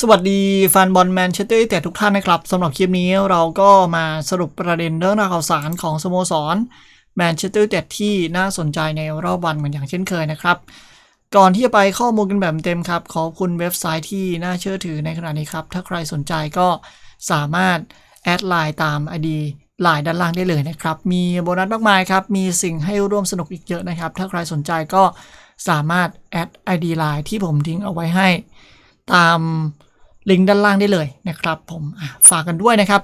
สวัสดีแฟนบอลแมนเชสเตอร์ยูไนเต็ดทุกท่านนะครับสำหรับคลิปนี้เราก็มาสรุปประเด็นเรื่องราวข่าวสารของสโมสรแมนเชสเตอร์ยูไนเต็ดที่น่าสนใจในรอบวันเหมือนอย่างเช่นเคยนะครับ ก่อนที่จะไปข้อมูลกันแบบเต็มครับ ขอบคุณเว็บไซต์ที่น่าเชื่อถือในขณะนี้ครับ ถ้าใครสนใจก็สามารถแอดไลน์ตาม ID ไลน์ด้านล่างได้เลยนะครับ มีโบนัสมากมายครับ มีสิ่งให้ร่วมสนุกอีกเยอะนะครับ ถ้าใครสนใจก็สามารถแอด ID ไลน์ที่ผมทิ้งเอาไว้ให้ ตามลิงก์ด้านล่างได้เลยนะครับ ผมฝากกันด้วยนะครับ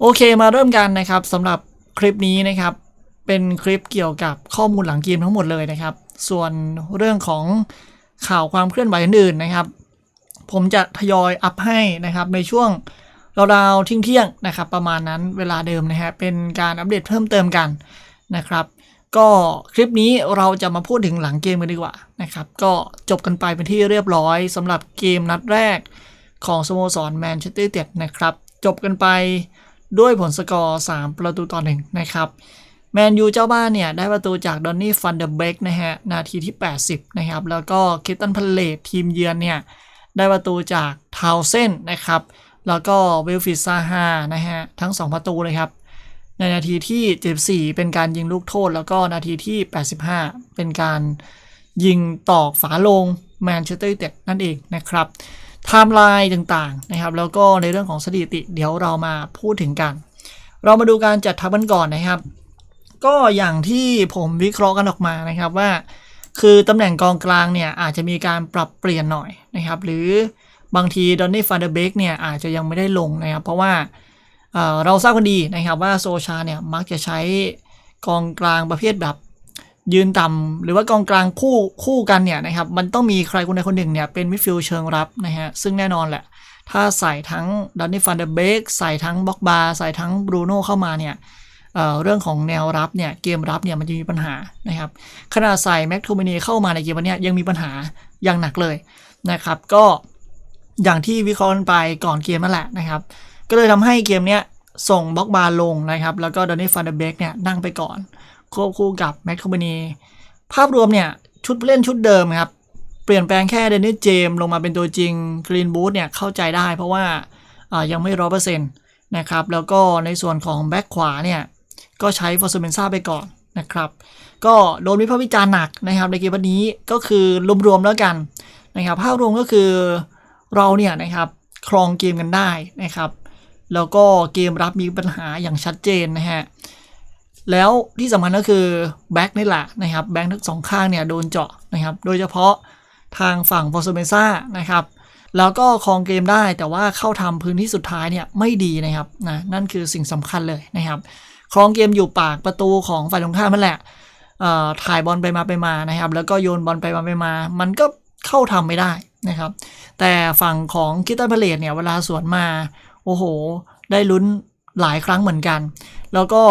โอเคมาเริ่มกันนะครับสำหรับคลิปนี้นะครับ เป็นคลิปเกี่ยวกับข้อมูลหลังเกมทั้งหมดเลยนะครับ ส่วนเรื่องของข่าวความเคลื่อนไหวอื่นๆนะครับ ผมจะทยอยอัพให้นะครับในช่วงราวๆเที่ยงๆนะครับ ประมาณนั้นเวลาเดิมนะฮะเป็นการอัปเดตเพิ่มเติมกันนะครับ ก็คลิปนี้เราจะมาพูดถึงหลังเกมกันดีกว่านะครับก็จบกันไปเป็นที่เรียบร้อยสำหรับเกมนัดแรกของสโมสรแมนเชสเตอร์ยูไนเต็ดนะครับ จบกันไปด้วยผลสกอร์ 3 ประตูต่อหนึ่งนะครับแมนยูเจ้าบ้านเนี่ย ได้ประตูจากดอนนี่ฟันเดอร์เบกนะฮะ นาทีที่ 80 นะครับ แล้วก็คิตตันพเลตทีมเยือนเนี่ย ได้ประตูจากทาวเซนนะครับ แล้วก็เวลฟิดซาฮานะฮะ ทั้ง 2 ประตูเลยครับ ในนาทีที่ 74 เป็นการยิงลูกโทษ แล้วก็นาทีที่ 85 เป็นการยิงตอกฝาลงแมนเชสเตอร์ยูไนเต็ดนั่นเองนะครับไทม์ไลน์ต่างๆนะครับ แล้วก็ในเรื่องของสถิติเดี๋ยวเรามาพูดถึงกัน เรามาดูการจัดทัพกันก่อนนะครับ ก็อย่างที่ผมวิเคราะห์กันออกมานะครับว่า คือตำแหน่งกองกลางเนี่ยอาจจะมีการปรับเปลี่ยนหน่อยนะครับ หรือบางทีดอนนี่ฟานเดเบกเนี่ยอาจจะยังไม่ได้ลงนะครับ เพราะว่า เราทราบกันดีนะครับว่าโซชาเนี่ยมักจะใช้กองกลางประเภทแบบยืนต่ำหรือว่ากองกลางคู่คู่กันเนี่ยนะครับมันต้องมีใครคนใดคนหนึ่งเนี่ยเป็นมิดฟิลด์เชิงรับนะฮะซึ่งแน่นอนแหละ ถ้าใส่ทั้งดอนนี่ฟันเดอร์เบกใส่ทั้งบ็อกบาใส่ทั้งบรูโน่เข้ามาเนี่ยเเรื่องของแนวรับเนี่ยเกมรับเนี่ยมันจะมีปัญหานะครับขณะใส่แม็กโทมินีเข้ามาในเกมวันนี้ยังมีปัญหาอย่างหนักเลยนะครับ ก็อย่างที่วิเคราะห์กันไปก่อนเกมนั่นแหละนะครับ ก็เลยทำให้เกมเนี้ยส่งบล็อกบาร์ลงนะครับ แล้วก็ดอนนี่ฟันเดเบกเนี่ยนั่งไปก่อน ควบคู่กับแม็กโทมินีภาพรวมเนี่ยชุดเล่นชุดเดิมครับ เปลี่ยนแปลงแค่เดนนิสเจมลงมาเป็นตัวจริงกรีนบูธเนี่ยเข้าใจได้เพราะว่าอ่ายังไม่ร้อยเปอร์เซ็นต์นะครับ แล้วก็ในส่วนของแบ็คขวาเนี่ย ก็ใช้ฟอร์ซูเมนซ่าไปก่อนนะครับ ก็โดนวิพากษ์วิจารณ์หนักนะครับในเกมวันนี้ก็คือรวมๆแล้วกันนะครับ ภาพรวมก็คือเราเนี่ยนะครับครองเกมกันได้นะครับ แล้วก็เกมรับมีปัญหาอย่างชัดเจนนะฮะ แล้วที่สำคัญก็คือแบ็กนี่แหละนะครับแบ็กทั้งสองข้างเนี่ยโดนเจาะนะครับ โดยเฉพาะทางฝั่งฟอร์ซเมซ่านะครับแล้วก็ครองเกมได้แต่ว่าเข้าทำพื้นที่สุดท้ายเนี่ยไม่ดีนะครับนะนั่นคือสิ่งสำคัญเลยนะครับครองเกมอยู่ปากประตูของฝ่ายตรงข้ามนั่นแหละถ่ายบอลไปมาไปมานะครับ แล้วก็โยนบอลไปมาไปมา มันก็เข้าทำไม่ได้นะครับ แต่ฝั่งของคิตตันพาเลตเนี่ยเวลาสวนมา โอ้โห ได้ลุ้นหลายครั้งเหมือนกัน แล้วก็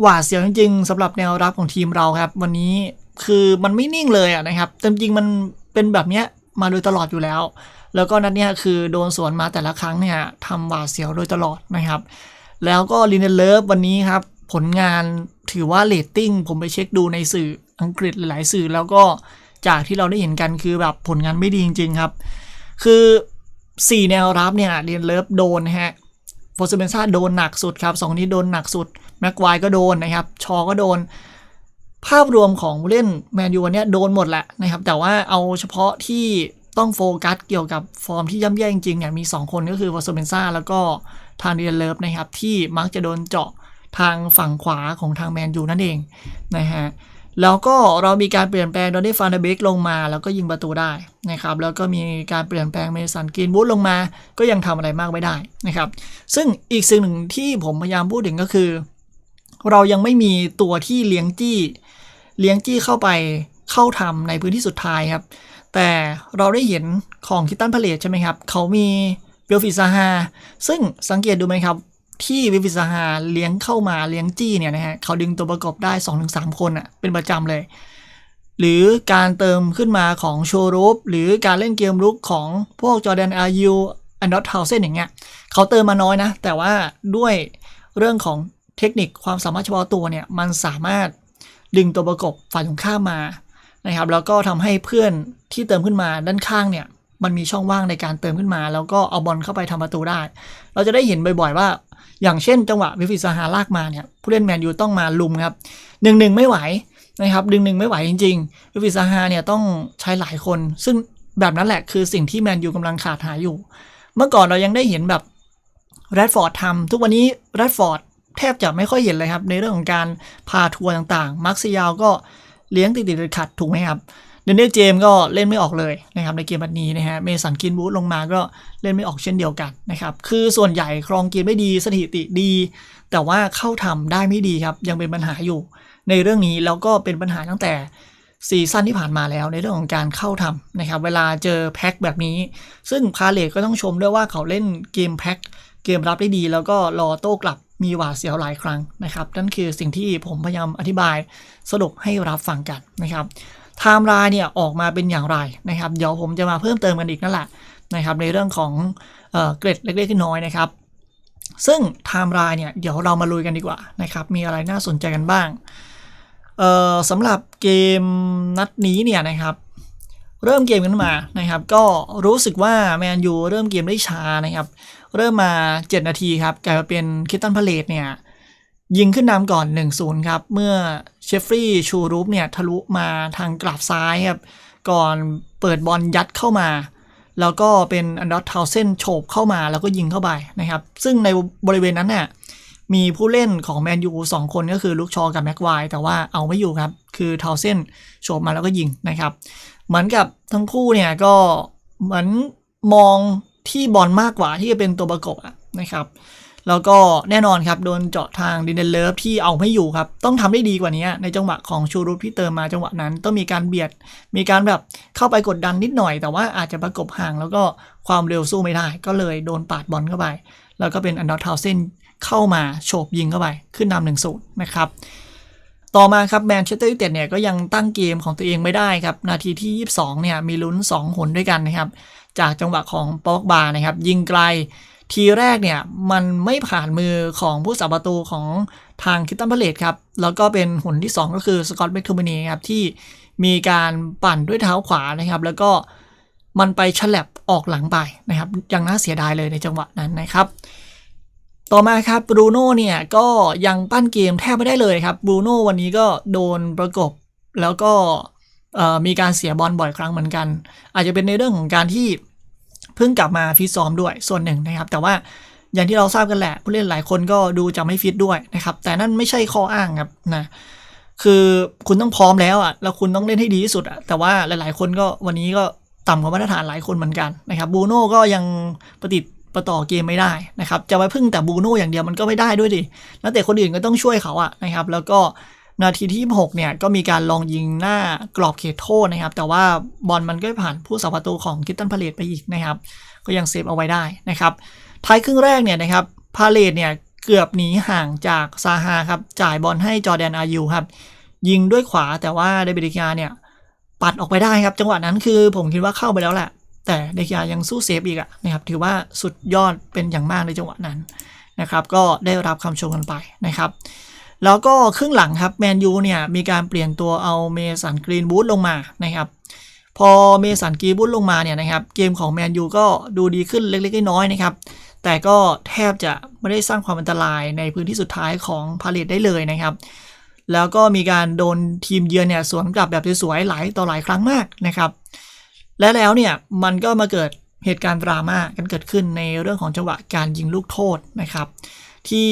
หวาดเสียวจริงๆสำหรับแนวรับของทีมเราครับ วันนี้คือมันไม่นิ่งเลยอะนะครับแต่จริงๆมันเป็นแบบเนี้ยมาโดยตลอดอยู่แล้ว แล้วก็นัดเนี้ยคือโดนสวนมาแต่ละครั้งเนี่ยทำหวาดเสียวโดยตลอดนะครับ แล้วก็ลินเดเลฟวันนี้ครับ ผลงานถือว่าเรตติ้งผมไปเช็คดูในสื่ออังกฤษหลายๆสื่อแล้วก็จากที่เราได้เห็นกันคือแบบผลงานไม่ดีจริง ๆ ครับ คือ 4 แนวรับเนี่ยลินเดเลฟโดนนะฮะฟอร์ซูเมนซ่าโดนหนักสุดครับสองนี้โดนหนักสุด แม็กไวก็โดนนะครับ ชอก็โดน ภาพรวมของเล่นแมนยูเนี้ยโดนหมดแหละนะครับ แต่ว่าเอาเฉพาะที่ต้องโฟกัสเกี่ยวกับฟอร์มที่ย่ำแย่จริงๆเนี่ยมี 2 คนก็คือฟอร์ซูเมนซ่าแล้วก็ทางเดียนเลิฟนะครับที่มักจะโดนเจาะทางฝั่งขวาของทางแมนยูนั่นเองนะฮะ แล้วก็เรามีการเปลี่ยนแปลงโดนได้ฟานเดเบกลงมา แล้วก็ยิงประตูได้นะครับ แล้วก็มีการเปลี่ยนแปลงเมสันกรีนวูดลงมา ก็ยังทำอะไรมากไม่ได้นะครับ ซึ่งอีกสิ่งหนึ่งที่ผมพยายามพูดถึงก็คือ เรายังไม่มีตัวที่เลี้ยงจี้ เลี้ยงจี้เข้าไปเข้าทำในพื้นที่สุดท้ายครับ แต่เราได้เห็นของคิตตันพาเลตใช่ไหมครับ เขามีเบลฟิซาฮาซึ่งสังเกตดูไหมครับ ที่วิฟิซาฮาเลี้ยงเข้ามาเลี้ยงจี้เนี่ยนะฮะเขาดึงตัวประกอบได้ 2-3 คนอะเป็นประจำเลย หรือการเติมขึ้นมาของโชรูปหรือการเล่นเกมลุกของพวกจอแดนอายูอันดอตเทาเซนอย่างเงี้ยเขาเติมมาน้อยนะ แต่ว่าด้วยเรื่องของเทคนิคความสามารถเฉพาะตัวเนี่ยมันสามารถดึงตัวประกบฝ่ายตรงข้ามมานะครับแล้วก็ทำให้เพื่อนที่เติมขึ้นมาด้านข้างเนี่ยมันมีช่องว่างในการเติมขึ้นมา แล้วก็เอาบอลเข้าไปทำประตูได้ เราจะได้เห็นบ่อยๆว่า อย่างเช่นจังหวะวิฟิซาฮาลากมาเนี่ยผู้เล่นแมนยูต้องมาลุมครับหนึ่งหนึ่งไม่ไหวนะครับดึงหนึ่งไม่ไหวจริงๆวิฟิซาฮาเนี่ยต้องใช้หลายคน ซึ่งแบบนั้นแหละคือสิ่งที่แมนยูกำลังขาดหายอยู่ เมื่อก่อนเรายังได้เห็นแบบแรดฟอร์ดทำทุกวันนี้แรดฟอร์ดแทบจะไม่ค่อยเห็นเลยครับ ในเรื่องของการพาทัวร์ต่างๆมาร์คซิยาวก็เลี้ยงติดๆขัดถูกไหมครับ นเนลเจมส์ก็เล่นไม่ออกเลยนะครับในเกมแบบนี้นะฮะเมสันกินบูธลงมาก็เล่นไม่ออกเช่นเดียวกันนะครับคือส่วนใหญ่ครองเกมไม่ดีสถิติดี แต่ว่าเข้าทำได้ไม่ดีครับยังเป็นปัญหาอยู่ ในเรื่องนี้แล้วก็เป็นปัญหาตั้งแต่ซีซั่นที่ผ่านมาแล้วในเรื่องของการเข้าทำนะครับเวลาเจอแพ็คแบบนี้ ซึ่งพาเลตก็ต้องชมด้วยว่าเขาเล่นเกมแพ็คเกมรับได้ดี แล้วก็รอโต้กลับมีหวาดเสียวหลายครั้งนะครับนั่นคือสิ่งที่ผมพยายามอธิบายสรุปให้รับฟังกันนะครับ ไทม์ไลน์เนี่ยออกมาเป็นอย่างไรนะครับเดี๋ยวผมจะมาเพิ่มเติมกันอีกนั่นแหละนะครับในเรื่องของเอเกร็ดเล็กๆน้อยๆนะครับ ซึ่งไทม์ไลน์เนี่ยเดี๋ยวเรามาลุยกันดีกว่านะครับมีอะไรน่าสนใจกันบ้างสำหรับเกมนัดนี้เนี่ยนะครับเริ่มเกมกันมานะครับก็รู้สึกว่าแมนยูเริ่มเกมได้ช้านะครับเริ่มมา 7 นาทีครับกลายมาเป็นคิตตันพาเลตเนี่ย ยิงขึ้นนำก่อน 1-0 ครับ เมื่อเชฟฟรีย์ชูรูปเนี่ยทะลุมาทางกราบซ้ายครับ ก่อนเปิดบอลยัดเข้ามา แล้วก็เป็นอันดอตเทาเซนโฉบเข้ามาแล้วก็ยิงเข้าไปนะครับ ซึ่งในบริเวณนั้นเนี่ยมีผู้เล่นของแมนยูสองคนก็คือลูกชอกับแม็กไวร์แต่ว่าเอาไม่อยู่ครับ คือเทาเซนโฉบมาแล้วก็ยิงนะครับ เหมือนกับทั้งคู่เนี่ยก็เหมือนมองที่บอลมากกว่าที่จะเป็นตัวประกบะนะครับ แล้วก็แน่นอนครับโดนเจาะทางดินเดนเลิฟที่เอาไม่อยู่ครับ ต้องทำได้ดีกว่านี้ในจังหวะของชูรุปที่เติมมาจังหวะนั้น ต้องมีการเบียด มีการแบบเข้าไปกดดันนิดหน่อย แต่ว่าอาจจะประกบห่างแล้วก็ความเร็วสู้ไม่ได้ ก็เลยโดนปาดบอลเข้าไป แล้วก็เป็นอันดอร์ทาวเซนเข้ามาโฉบยิงเข้าไป ขึ้นนำหนึ่งศูนย์นะครับต่อมาครับแมนเชสเตอร์ยูไนเต็ดเนี่ยก็ยังตั้งเกมของตัวเองไม่ได้ครับ นาทีที่ 22 เนี่ยมีลุ้น 2 หนด้วยกันนะครับ จากจังหวะของป็อกบานะครับ ยิงไกล ทีแรกเนี่ยมันไม่ผ่านมือของผู้สาประตูของทางคิตตันพเลตครับ แล้วก็เป็นหุ่นที่ 2 ก็คือสกอตเบคคูมินีครับที่มีการปั่นด้วยเท้าขวานะครับ แล้วก็มันไปฉลับออกหลังไปนะครับยังน่าเสียดายเลยในจังหวะนั้นนะครับ ต่อมาครับบรูโน่เนี่ยก็ยังปั้นเกมแทบไม่ได้เลยครับบรูโน่วันนี้ก็โดนประกบแล้วก็มีการเสียบอลบ่อยครั้งเหมือนกัน อาจจะเป็นในเรื่องของการที่ พิ่งกลับมาฟิตซ้อมด้วยส่วนหนึ่งนะครับ แต่ว่าอย่างที่เราทราบกันแหละ ผู้เล่นหลายคนก็ดูจะไม่ฟิตด้วยนะครับ แต่นั่นไม่ใช่ข้ออ้างครับนะคือคุณต้องพร้อมแล้วอะแล้วคุณต้องเล่นให้ดีที่สุดอะแต่ว่าหลาย ๆ คนก็วันนี้ก็ต่ำกว่ามาตรฐานหลายคนเหมือนกันนะครับบูโน่ก็ยังปฏิประต่อเกมไม่ได้นะครับ จะไปพึ่งแต่บูโน่อย่างเดียวมันก็ไม่ได้ด้วยดินักเตะคนอื่นก็ต้องช่วยเขาอะนะครับ แล้วก็ นาทีที่6เนี่ยก็มีการลองยิงหน้ากรอบเขตโทษนะครับ แต่ว่าบอลมันก็ผ่านผู้สาประตูของคิตตันพาเลตไปอีกนะครับ ก็ยังเซฟเอาไว้ได้นะครับท้ายครึ่งแรกเนี่ยนะครับพาเลตเนี่ยเกือบหนีห่างจากซาฮาครับจ่ายบอลให้จอแดนอายูครับยิงด้วยขวาแต่ว่าเดบิดกาเนี่ยปัดออกไปได้ครับ จังหวะนั้นคือผมคิดว่าเข้าไปแล้วแหละ แต่เดกยายังสู้เซฟอีกอะนะครับถือว่าสุดยอดเป็นอย่างมากในจังหวะนั้นนะครับ ก็ได้รับคำชมกันไปนะครับ แล้วก็ครึ่งหลังครับแมนยูเนี่ยมีการเปลี่ยนตัวเอาเมสันกรีนบูธลงมานะครับพอเมสันกรีนบูธลงมาเนี่ยนะครับเกมของแมนยูก็ดูดีขึ้นเล็กๆน้อยๆนะครับแต่ก็แทบจะไม่ได้สร้างความอันตรายในพื้นที่สุดท้ายของพาเลตได้เลยนะครับ แล้วก็มีการโดนทีมเยือนเนี่ยสวนกลับแบบสวยๆหลายต่อหลายครั้งมากนะครับ และแล้วเนี่ยมันก็มาเกิดเหตุการณ์ดราม่ากันเกิดขึ้นในเรื่องของจังหวะการยิงลูกโทษนะครับ ที่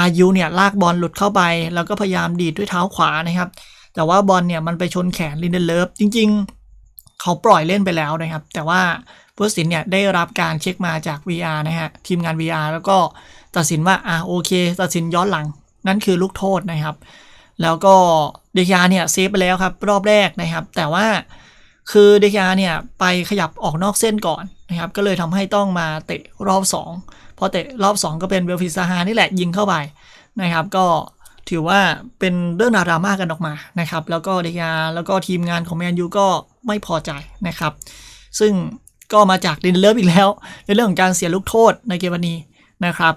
อายุเนี่ยลากบอลหลุดเข้าไป แล้วก็พยายามดีดด้วยเท้าขวานะครับ แต่ว่าบอลเนี่ยมันไปชนแขนลินเดนเลิฟจริง ๆ เขาปล่อยเล่นไปแล้วนะครับ แต่ว่าผู้ตัดสินเนี่ยได้รับการเช็คมาจาก VR นะฮะทีมงาน VR แล้วก็ตัดสินว่าอ่าโอเค ตัดสินย้อนหลังนั่นคือลูกโทษนะครับ แล้วก็เดกยาเนี่ยเซฟไปแล้วครับรอบแรกนะครับ แต่ว่าคือเดกยาเนี่ยไปขยับออกนอกเส้นก่อนนะครับ ก็เลยทำให้ต้องมาเตะรอบ 2 พอเตะรอบ 2 ก็เป็นเวลฟิสซาฮานี่แหละยิงเข้าไปนะครับก็ถือว่าเป็นเรื่องดราม่ากันออกมานะครับ แล้วก็เดกยแล้วก็ทีมงานของแมนยูก็ไม่พอใจนะครับ ซึ่งก็มาจากดินเลิฟอีกแล้ว ในเรื่องของการเสียลูกโทษในเกมวันนี้นะครับ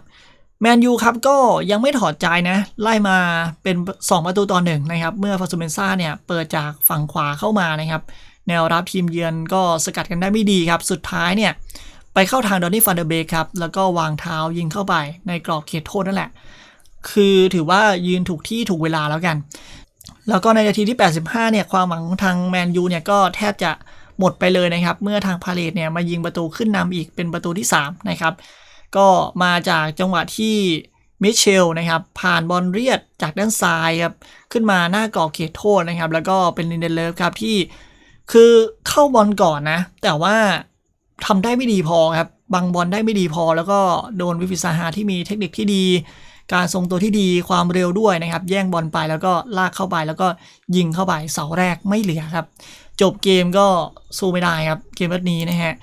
แมนยูครับก็ยังไม่ถอดใจนะ ไล่มาเป็น 2 ประตูต่อหนึ่งนะครับ เมื่อฟาซูเมนซ่าเนี่ย เปิดจากฝั่งขวาเข้ามานะครับ แนวรับทีมเยือนก็สกัดกันได้ไม่ดีครับ สุดท้ายเนี่ย ไปเข้าทางดอนนี่ฟันเดอร์เบกครับ แล้วก็วางเท้ายิงเข้าไปในกรอบเขตโทษนั่นแหละ คือถือว่ายืนถูกที่ถูกเวลาแล้วกัน แล้วก็ในนาทีที่ 85 เนี่ย ความหวังของทางแมนยูเนี่ยก็แทบจะหมดไปเลยนะครับ เมื่อทางพาเลตเนี่ยมายิงประตูขึ้นนำอีกเป็นประตูที่ 3 นะครับ ก็มาจากจังหวะที่มิเชลนะครับผ่านบอลเรียดจากด้านซ้ายครับขึ้นมาหน้ากรอบเขตโทษนะครับ แล้วก็เป็นลินเดเลฟครับที่คือเข้าบอลก่อนนะ แต่ว่า ทำได้ไม่ดีพอครับบังบอลได้ไม่ดีพอ แล้วก็โดนวิฟิสาหาที่มีเทคนิคที่ดี การทรงตัวที่ดีความเร็วด้วยนะครับ แย่งบอลไปแล้วก็ลากเข้าไปแล้วก็ยิงเข้าไปเสาแรกไม่เหลือครับ จบเกมก็สู้ไม่ได้ครับ เกมแบบนี้นะฮะ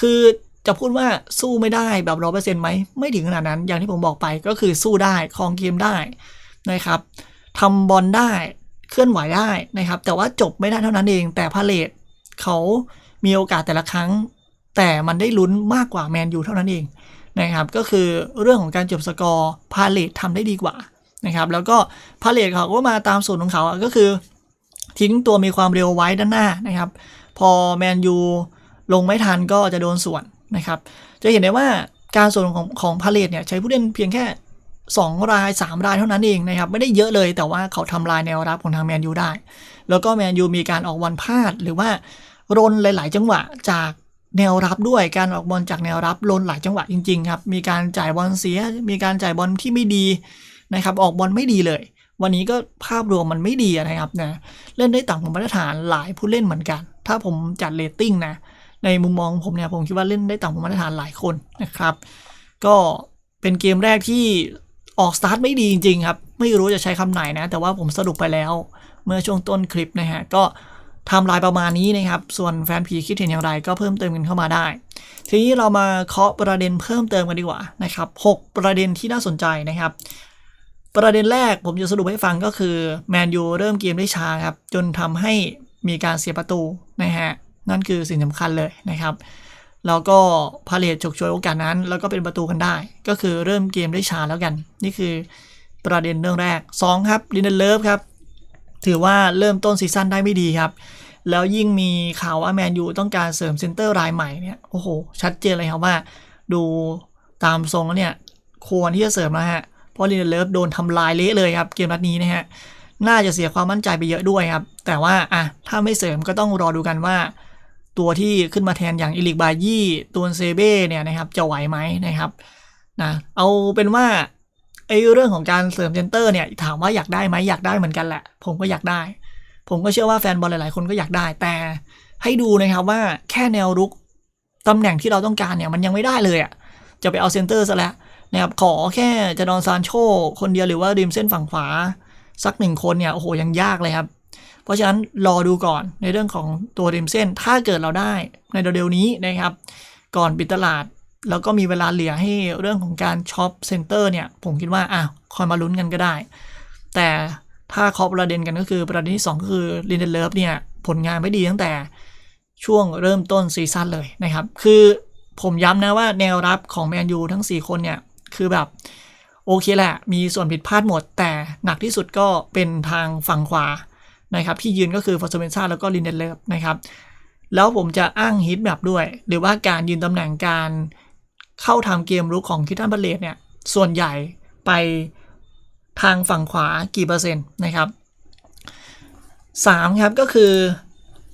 คือจะพูดว่าสู้ไม่ได้แบบร้อเปอร์เซ็นต์ไหมไม่ถึงขนาดนั้น อย่างที่ผมบอกไปก็คือสู้ได้ครองเกมได้นะครับทำบอลได้เคลื่อนไหวได้นะครับ แต่ว่าจบไม่ได้เท่านั้นเอง แต่พาเลตเขามีโอกาสแต่ละครั้ง แต่มันได้ลุ้นมากกว่าแมนยูเท่านั้นเองนะครับก็คือเรื่องของการจบสกอร์พาเลตทำได้ดีกว่านะครับแล้วก็พาเลตเขาก็มาตามสูตรของเขาอะก็คือ ทิ้งตัวมีความเร็วไว้ด้านหน้านะครับ พอแมนยูลงไม่ทันก็จะโดนส่วนนะครับ จะเห็นได้ว่าการส่วนของของพาเลตเนี่ยใช้ผู้เล่นเพียงแค่ 2 ราย 3 รายเท่านั้นเองนะครับ ไม่ได้เยอะเลยแต่ว่าเขาทำลายแนวรับของทางแมนยูได้ แล้วก็แมนยูมีการออกบอลพลาดหรือว่า รนหลาย ๆ จังหวะจาก แนวรับด้วยการออกบอลจากแนวรับรนหลายจังหวะจริงๆครับมีการจ่ายบอลเสีย มีการจ่ายบอลที่ไม่ดีนะครับออกบอลไม่ดีเลย วันนี้ก็ภาพรวมมันไม่ดีนะครับนะเล่นได้ต่ำกว่ามาตรฐานหลายผู้เล่นเหมือนกัน ถ้าผมจัดเรตติ้งนะในมุมมองผมเนี่ยผมคิดว่าเล่นได้ต่ำกว่ามาตรฐานหลายคนนะครับก็เป็นเกมแรกที่ออกสตาร์ทไม่ดีจริงๆครับไม่รู้จะใช้คำไหนนะแต่ว่าผมสรุปไปแล้ว เมื่อช่วงต้นคลิปนะฮะก็ ไทำลายประมาณนี้นะครับ ส่วนแฟนผีคิดเห็นอย่างไรก็เพิ่มเติมกันเข้ามาได้ ทีนี้เรามาเคาะประเด็นเพิ่มเติมกันดีกว่านะครับ6ประเด็นที่น่าสนใจนะครับ ประเด็นแรกผมจะสรุปให้ฟังก็คือแมนยูเริ่มเกมได้ช้าครับจนทำให้มีการเสียประตูนะฮะนั่นคือสิ่งสำคัญเลยนะครับแล้วก็พาเลตฉกฉวยโอกาสนั้น แล้วก็เป็นประตูกันได้ ก็คือเริ่มเกมได้ช้าแล้วกัน นี่คือประเด็นเรื่องแรก 2 ครับลินเดนเลิฟครับ ถือว่าเริ่มต้นซีซั่นได้ไม่ดีครับ แล้วยิ่งมีข่าวว่าแมนยูต้องการเสริมเซนเตอร์รายใหม่เนี่ยโอ้โห ชัดเจนเลยครับว่า ดูตามทรงแล้วเนี่ย ควรที่จะเสริมแล้วฮะเพราะลินเดเลฟโดนทำลายเละเลยครับ เกมนัดนี้นะฮะน่าจะเสียความมั่นใจไปเยอะด้วยครับ แต่ว่าอะถ้าไม่เสริมก็ต้องรอดูกันว่า ตัวที่ขึ้นมาแทนอย่างอิลิกบายี่ตัวเซเบ้เนี่ยนะครับจะไหวไหมนะครับนะเอาเป็นว่า ไอ้เรื่องของการเสริมเซนเตอร์เนี่ยถามว่าอยากได้ไหมอยากได้เหมือนกันแหละ ผมก็อยากได้ ผมก็เชื่อว่าแฟนบอลหลายๆ คนก็อยากได้ แต่ให้ดูนะครับว่าแค่แนวรุกตำแหน่งที่เราต้องการเนี่ยมันยังไม่ได้เลยอะ่ะจะไปเอาเซนเตอร์ซะแล้วนะครับขอแค่จะดอนซานโชคนเดียวหรือว่าริมเส้นฝั่งขวา สักหนึ่งคนเนี่ยโอ้โหยังยากเลยครับ เพราะฉะนั้นรอดูก่อนในเรื่องของตัวริมเส้นถ้าเกิดเราได้ในเร็วๆนี้นะครับ ก่อนปิดตลาด แล้วก็มีเวลาเหลือให้เรื่องของการช็อปเซ็นเตอร์เนี่ย ผมคิดว่าอะคอยมาลุ้นกันก็ได้ แต่ถ้าเคาะประเด็นกันก็คือประเด็นที่ 2 ก็คือลินเดเลฟเนี่ย ผลงานไม่ดีตั้งแต่ช่วงเริ่มต้นซีซั่นเลยนะครับ คือผมย้ำนะว่าแนวรับของแมนยูทั้ง 4 คนเนี่ย คือแบบ โอเคแหละ มีส่วนผิดพลาดหมด แต่หนักที่สุดก็เป็นทางฝั่งขวานะครับที่ยืนก็คือฟอร์เซนซ่าแล้วก็ลินเดเลฟนะครับแล้วผมจะอ้างฮิตแบบด้วย หรือว่าการยืนตำแหน่งการ เข้าทำเกมรุกของคิตันบัลเลตเนี่ยส่วนใหญ่ไปทางฝั่งขวากี่เปอร์เซ็นต์นะครับ3ครับก็คือ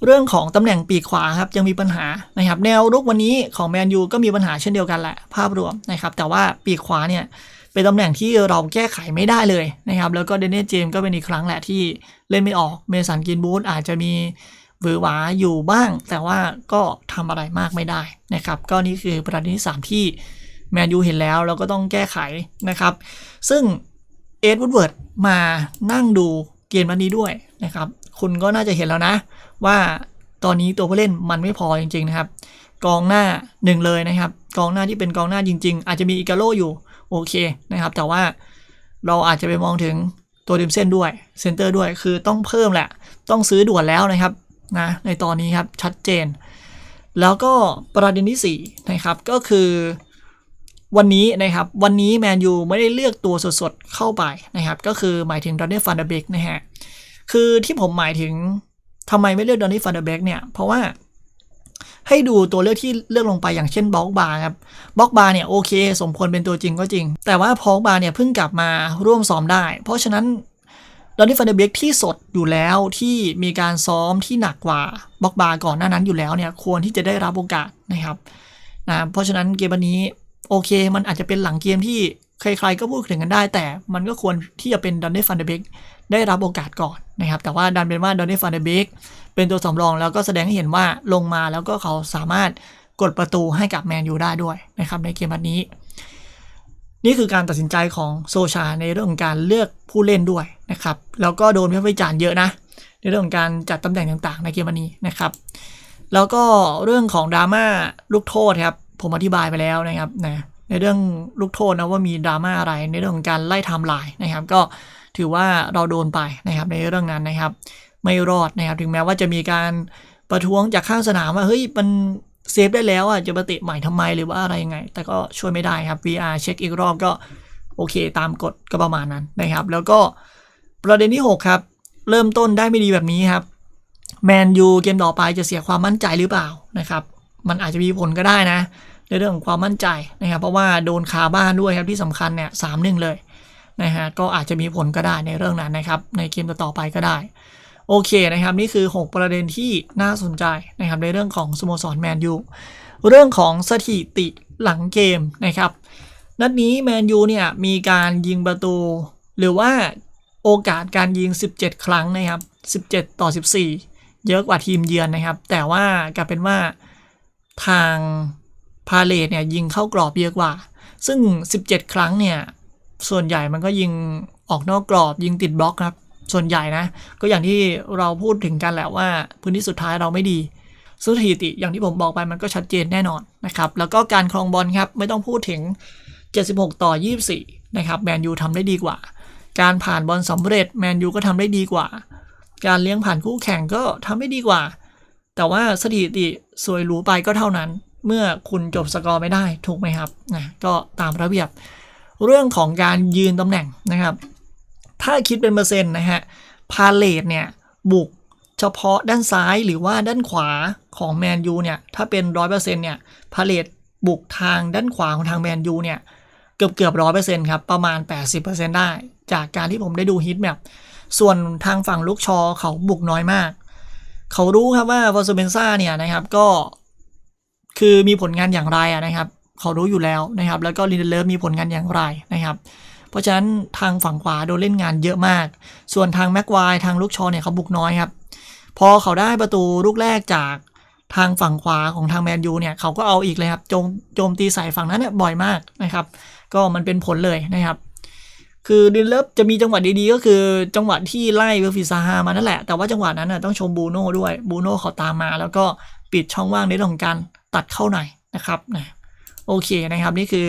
เรื่องของตำแหน่งปีกขวาครับยังมีปัญหานะครับแนวรุกวันนี้ของแมนยูก็มีปัญหาเช่นเดียวกันแหละภาพรวมนะครับแต่ว่าปีกขวาเนี่ยเป็นตำแหน่งที่เราแก้ไขไม่ได้เลยนะครับแล้วก็เดนเนเจมก็เป็นอีกครั้งแหละที่เล่นไม่ออกเมสันกินบูธอาจจะมี หวือหวาอยู่บ้าง แต่ว่าก็ทำอะไรมากไม่ได้นะครับ ก็นี่คือประเด็นที่ 3 ที่แมนยูเห็นแล้วเราก็ต้องแก้ไขนะครับ ซึ่งเอ็ดวูดเวิร์ดมานั่งดูเกมวันนี้ด้วยนะครับ คุณก็น่าจะเห็นแล้วนะ ว่าตอนนี้ตัวผู้เล่นมันไม่พอจริง ๆ นะครับ กองหน้าหนึ่งเลยนะครับ กองหน้าที่เป็นกองหน้าจริง ๆ อาจจะมีอิกาโลอยู่โอเคนะครับ แต่ว่าเราอาจจะไปมองถึงตัวริมเส้นด้วยเซนเตอร์ด้วยคือต้องเพิ่มแหละ ต้องซื้อด่วนแล้วนะครับ นะในตอนนี้ครับชัดเจน แล้วก็ประเด็นที่4นะครับก็คือวันนี้นะครับวันนี้แมนยูไม่ได้เลือกตัวสดๆเข้าไปนะครับก็คือหมายถึงดอนเนฟันเดเบกนะฮะคือที่ผมหมายถึงทำไมไม่เลือกดอนนี่ฟันเดเบกเนี่ยเพราะว่าให้ดูตัวเลือกที่เลือกลงไปอย่างเช่นบล็อกบาร์ครับบล็อกบาร์เนี่ยโอเค สมควรเป็นตัวจริงก็จริง แต่ว่าพอกบาร์เนี่ยเพิ่งกลับมาร่วมซ้อมได้ เพราะฉะนั้น ดอนนี่ฟันเดเบกที่สดอยู่แล้วที่มีการซ้อมที่หนักกว่าบ็อกบาร์ก่อนหน้านั้นอยู่แล้วเนี่ยควรที่จะได้รับโอกาสนะครับนะเพราะฉะนั้นเกมวันนี้โอเค มันอาจจะเป็นหลังเกมที่ใครๆก็พูดถึงกันได้ แต่มันก็ควรที่จะเป็นดอนนี่ฟันเดเบกได้รับโอกาสก่อนนะครับแต่ว่าดันเป็นว่าดอนนี่ฟันเดเบกเป็นตัวสำรองแล้วก็แสดงให้เห็นว่าลงมาแล้วก็เขาสามารถกดประตูให้กับแมนยูได้ด้วยนะครับในเกมวันนี้ นี่คือการตัดสินใจของโซชาในเรื่องของการเลือกผู้เล่นด้วย นะครับแล้วก็โดนวิพากษ์วิจารณ์เยอะนะในเรื่องของการจัดตำแหน่งต่างๆ ในเกมวันนี้นะครับ แล้วก็เรื่องของดราม่าลูกโทษครับผมอธิบายไปแล้วนะครับนะในเรื่องลูกโทษนะว่ามีดราม่าอะไรในเรื่องของการไล่ไทม์ไลน์นะครับ ก็ถือว่าเราโดนไปนะครับในเรื่องนั้นนะครับ ไม่รอดนะครับถึงแม้ว่าจะมีการประท้วงจากข้างสนามว่าเฮ้ยมันเซฟได้แล้วอะจะมาเตะใหม่ทำไมหรือว่าอะไรยังไง แต่ก็ช่วยไม่ได้ครับ VR เช็คอีกรอบก็โอเค ตามกฎก็ประมาณนั้นนะครับ แล้วก็ ประเด็นที่ 6 ครับ เริ่มต้นได้ไม่ดีแบบนี้ครับแมนยูเกมต่อไปจะเสียความมั่นใจหรือเปล่านะครับมันอาจจะมีผลก็ได้นะ ในเรื่องของความมั่นใจนะครับเพราะว่าโดนคาบ้านด้วยครับที่สำคัญเนี่ยสามหนึ่งเลยนะฮะก็อาจจะมีผลก็ได้ในเรื่องนั้นนะครับในเกมต่อไปก็ได้ โอเคนะครับนี่คือ 6 ประเด็นที่น่าสนใจนะครับในเรื่องของสโมสรแมนยูเรื่องของสถิติหลังเกมนะครับนัดนี้แมนยูเนี่ยมีการยิงประตูหรือว่า โอกาสการยิง 17 ครั้งนะครับ 17 ต่อ 14 เยอะกว่าทีมเยือนนะครับ แต่ว่ากลับเป็นว่าทางพาเลตเนี่ยยิงเข้ากรอบเยอะกว่า ซึ่ง 17 ครั้งเนี่ย ส่วนใหญ่มันก็ยิงออกนอกกรอบยิงติดบล็อกครับ ส่วนใหญ่นะ ก็อย่างที่เราพูดถึงกันแหละว่า พื้นที่สุดท้ายเราไม่ดีสถิติอย่างที่ผมบอกไปมันก็ชัดเจนแน่นอนนะครับ แล้วก็การครองบอลครับ ไม่ต้องพูดถึง 76 ต่อ 24 นะครับแมนยูทำได้ดีกว่า การผ่านบอลสำเร็จแมนยูก็ทำได้ดีกว่า การเลี้ยงผ่านคู่แข่งก็ทำได้ดีกว่า แต่ว่าสถิติสวยหรูไปก็เท่านั้น เมื่อคุณจบสกอร์ไม่ได้ถูกไหมครับนะก็ตามระเบียบ เรื่องของการยืนตำแหน่งนะครับ ถ้าคิดเป็นเปอร์เซ็นต์นะฮะพาเลตเนี่ยบุกเฉพาะด้านซ้ายหรือว่าด้านขวาของแมนยูเนี่ยถ้าเป็นร้อยเปอร์เซ็นต์เนี่ยพาเลตบุกทางด้านขวาของทางแมนยูเนี่ย เกือบเกือบร้อยเปอร์เซ็นต์ครับ ประมาณ 80%ได้ จากการที่ผมได้ดูฮิตแมปส่วนทางฝั่งลูกชอเขาบุกน้อยมาก เขารู้ครับว่าวอสเบนซ่าเนี่ยนะครับก็คือมีผลงานอย่างไรนะครับ เขารู้อยู่แล้วนะครับ แล้วก็ลินเดเลฟมีผลงานอย่างไรนะครับ เพราะฉะนั้นทางฝั่งขวาโดนเล่นงานเยอะมาก ส่วนทางแม็กควายทางลูกชอเนี่ยเขาบุกน้อยครับพอเขาได้ประตูลูกแรกจากทางฝั่งขวาของทางแมนยูเนี่ยเขาก็เอาอีกเลยครับโจมโจมตีใส่ฝั่งนั้นเนี่ยบ่อยมากนะครับ ก็มันเป็นผลเลยนะครับ คือดินเลิฟจะมีจังหวะดีๆ ก็คือจังหวะที่ไล่เวลฟิซาฮามานั่นแหละ แต่ว่าจังหวะนั้นน่ะต้องชมบูโน่ด้วยบูโน่เขาตามมา แล้วก็ปิดช่องว่างในเรื่องของการตัดเข้าในนะครับนะโอเคนะครับ นี่คือ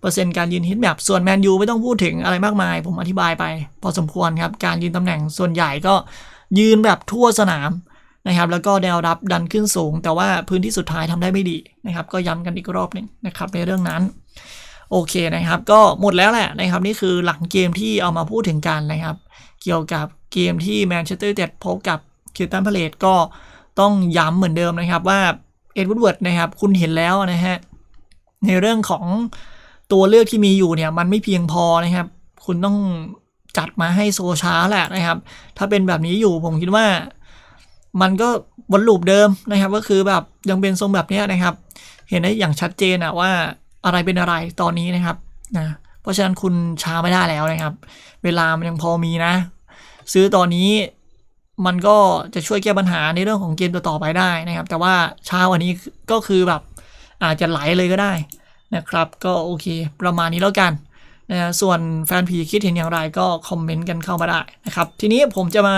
เปอร์เซ็นต์การยืนฮิตแบบส่วนแมนยูไม่ต้องพูดถึงอะไรมากมาย ผมอธิบายไป พอสมควรครับ การยืนตำแหน่งส่วนใหญ่ก็ยืนแบบทั่วสนามนะครับ แล้วก็แนวรับดันขึ้นสูง แต่ว่าพื้นที่สุดท้ายทำได้ไม่ดีนะครับ ก็ย้ำกันอีกรอบหนึงนะครับในเรื่องนั้น โอเคนะครับ ก็หมดแล้วแหละนะครับ นี่คือหลังเกมที่เอามาพูดถึงกันนะครับ เกี่ยวกับเกมที่แมนเชสเตอร์ยูไนเต็ดพบกับคิวตันพาเลตก็ต้องย้ำเหมือนเดิมนะครับว่าเอ็ดวูดเวิร์ดนะครับ คุณเห็นแล้วนะฮะในเรื่องของตัวเลือกที่มีอยู่เนี่ย มันไม่เพียงพอนะครับ คุณต้องจัดมาให้โซช้าแหละนะครับ ถ้าเป็นแบบนี้อยู่ผมคิดว่ามันก็วนลูปเดิมนะครับ ก็คือแบบยังเป็นทรงแบบนี้นะครับ เห็นได้อย่างชัดเจนอะว่า อะไรเป็นอะไรตอนนี้นะครับนะเพราะฉะนั้นคุณช้าไม่ได้แล้วนะครับ เวลามันยังพอมีนะ ซื้อตอนนี้มันก็จะช่วยแก้ปัญหาในเรื่องของเกมต่อๆไปได้นะครับ แต่ว่าเช้าวันนี้ก็คือแบบอาจจะไหลเลยก็ได้นะครับ ก็โอเค ประมาณนี้แล้วกันนะส่วนแฟนผีคิดเห็นอย่างไรก็คอมเมนต์กันเข้ามาได้นะครับ ทีนี้ผมจะมา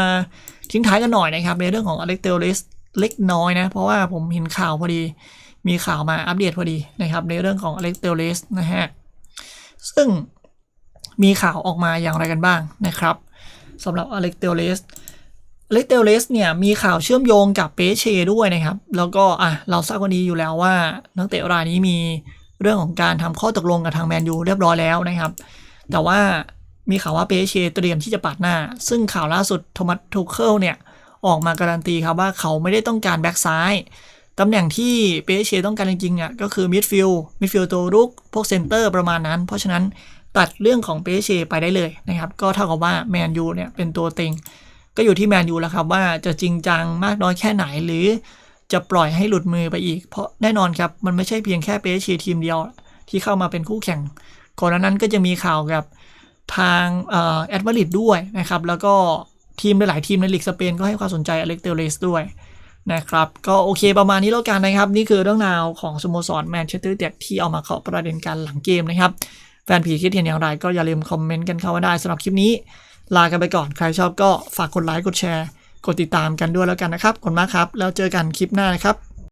ทิ้งท้ายกันหน่อยนะครับ ในเรื่องของอเล็กเตลเลสเล็กน้อยนะ เพราะว่าผมเห็นข่าวพอดี มีข่าวมาอัปเดตพอดีนะครับในเรื่องของอเล็กเตลเลสนะฮะ ซึ่งมีข่าวออกมาอย่างไรกันบ้างนะครับสำหรับอเล็กเตลเลสอเล็กเตลเลสเนี่ยมีข่าวเชื่อมโยงกับเปเชด้วยนะครับ แล้วก็อะเราทราบกันดีอยู่แล้วว่านักเตะรายนี้มีเรื่องของการทำข้อตกลงกับทางแมนยูเรียบร้อยแล้วนะครับ แต่ว่ามีข่าวว่าเปเชเตรียมที่จะปัดหน้า ซึ่งข่าวล่าสุดโทมัสทูเคิลเนี่ยออกมาการันตีครับว่าเขาไม่ได้ต้องการแบ็กซ้าย ตำแหน่งที่เปเชต้องการจริงๆอะก็คือมิดฟิลด์มิดฟิลด์ตัวรุก พวกเซนเตอร์ประมาณนั้น เพราะฉะนั้นตัดเรื่องของเปเชไปได้เลยนะครับ ก็เท่ากับว่าแมนยูเนี่ยเป็นตัวเต็ง ก็อยู่ที่แมนยูแล้วครับว่าจะจริงจังมากน้อยแค่ไหนหรือจะปล่อยให้หลุดมือไปอีก เพราะแน่นอนครับ มันไม่ใช่เพียงแค่เปเชทีมเดียวที่เข้ามาเป็นคู่แข่งก่อนหน้านั้นก็จะมีข่าวกับทางแอดมาริดด้วยนะครับแล้วก็ทีมหลายทีมในลีกสเปนก็ให้ความสนใจอเล็กเตเลสด้วย นะครับ ก็โอเคประมาณนี้แล้วกันนะครับ นี่คือเรื่องราวของสโมสรแมนเชสเตอร์เด็ดที่เอามาเคาะประเด็นกันหลังเกมนะครับ แฟนผีคิดเห็นอย่างไรก็อย่าลืมคอมเมนต์กันเข้ามาได้สำหรับคลิปนี้ ลากันไปก่อนใครชอบก็ฝากกดไลค์กดแชร์ กดติดตามกันด้วยแล้วกันนะครับขอบคุณมากครับ แล้วเจอกันคลิปหน้านะครับ